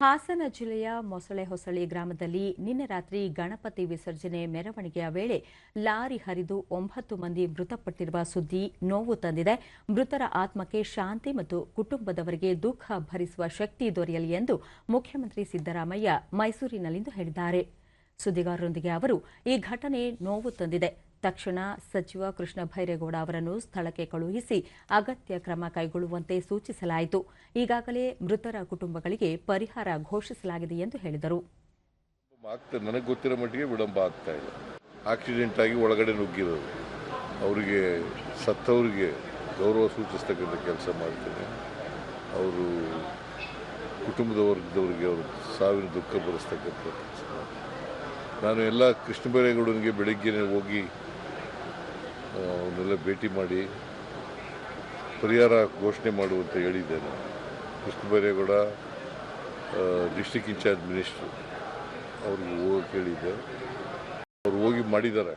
ಹಾಸನ ಜಿಲ್ಲೆಯ ಮೊಸಳೆ ಹೊಸಳಿ ಗ್ರಾಮದಲ್ಲಿ ನಿನ್ನೆ ರಾತ್ರಿ ಗಣಪತಿ ವಿಸರ್ಜನೆ ಮೆರವಣಿಗೆಯ ವೇಳೆ ಲಾರಿ ಹರಿದು ಒಂಬತ್ತು ಮಂದಿ ಮೃತಪಟ್ಟಿರುವ ಸುದ್ದಿ ನೋವು ತಂದಿದೆ. ಮೃತರ ಆತ್ಮಕ್ಕೆ ಶಾಂತಿ ಮತ್ತು ಕುಟುಂಬದವರಿಗೆ ದುಃಖ ಭರಿಸುವ ಶಕ್ತಿ ದೊರೆಯಲಿ ಎಂದು ಮುಖ್ಯಮಂತ್ರಿ ಸಿದ್ದರಾಮಯ್ಯ ಮೈಸೂರಿನಲ್ಲಿಂದು ಹೇಳಿದ್ದಾರೆ. ಸುದ್ದಿಗಾರರೊಂದಿಗೆ ಅವರು ಈ ಘಟನೆ ನೋವು ತಂದಿದೆ. ತಕ್ಷಣ ಸಚಿವ ಕೃಷ್ಣ ಭೈರೇಗೌಡ ಅವರನ್ನು ಸ್ಥಳಕ್ಕೆ ಕಳುಹಿಸಿ ಅಗತ್ಯ ಕ್ರಮ ಕೈಗೊಳ್ಳುವಂತೆ ಸೂಚಿಸಲಾಯಿತು. ಈಗಾಗಲೇ ಮೃತರ ಕುಟುಂಬಗಳಿಗೆ ಪರಿಹಾರ ಘೋಷಿಸಲಾಗಿದೆ ಎಂದು ಹೇಳಿದರು. ನನಗೆ ಗೊತ್ತಿರೋ ಮಟ್ಟಿಗೆ ವಿಳಂಬ ಆಗ್ತಾ ಇಲ್ಲ ಆಕ್ಸಿಡೆಂಟ್ ಆಗಿ ಒಳಗಡೆ ನುಗ್ಗಿರೋದು ಅವರಿಗೆ, ಸತ್ತವರಿಗೆ ಗೌರವ ಸೂಚಿಸ್ತಕ್ಕಂಥ ಕೆಲಸ ಮಾಡ್ತೇನೆ. ಅವರು ಕುಟುಂಬದ ವರ್ಗದವರಿಗೆ ಅವರು ಸಾವಿನ ದುಃಖ ಬರೆಸ್ತಕ್ಕಂಥ ಕೆಲಸ ನಾನು ಎಲ್ಲ ಕೃಷ್ಣಬೈರೇಗೌಡನಿಗೆ ಬೈರೇಗೌಡನಿಗೆ ಬೆಳಿಗ್ಗೆನೇ ಹೋಗಿ ಅವನ್ನೆಲ್ಲ ಭೇಟಿ ಮಾಡಿ ಪರಿಹಾರ ಘೋಷಣೆ ಮಾಡುವಂತ ಹೇಳಿದ್ದೇನೆ. ಕೃಷ್ಣಬೈರೇಗೌಡ ಡಿಸ್ಟಿಕ್ ಇನ್ಚಾರ್ಜ್ ಮಿನಿಸ್ಟ್ರು, ಅವ್ರಿಗೆ ಹೋಗಿ ಕೇಳಿದ್ದೆ ಅವ್ರು ಹೋಗಿ ಮಾಡಿದ್ದಾರೆ.